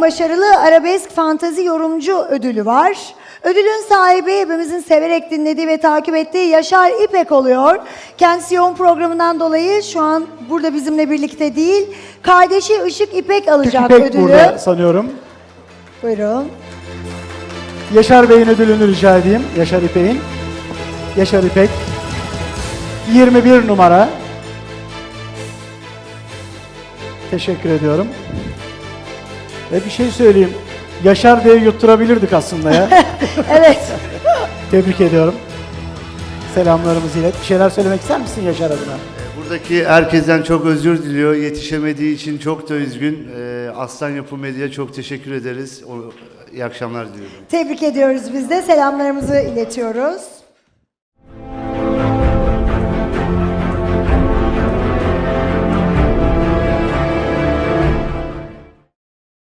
başarılı arabesk fantazi yorumcu ödülü var. Ödülün sahibi hepimizin severek dinlediği ve takip ettiği Yaşar İpek oluyor. Kendisi yoğun programından dolayı şu an burada bizimle birlikte değil. Kardeşi Işık İpek alacak İpek ödülü. burada sanıyorum. Buyurun. Yaşar Bey'in ödülünü rica edeyim. Yaşar İpek'in. Yaşar İpek. 21 numara. Teşekkür ediyorum. Ve bir şey söyleyeyim. Yaşar Bey'i yutturabilirdik aslında ya. Evet. Tebrik ediyorum. Selamlarımızı ilet. Bir şeyler söylemek ister misin Yaşar adına? Buradaki herkesten çok özür diliyor. Yetişemediği için çok da üzgün. Ee, Aslan Yapı Medya çok teşekkür ederiz. O, iyi akşamlar diliyorum. Tebrik ediyoruz biz de. Selamlarımızı iletiyoruz.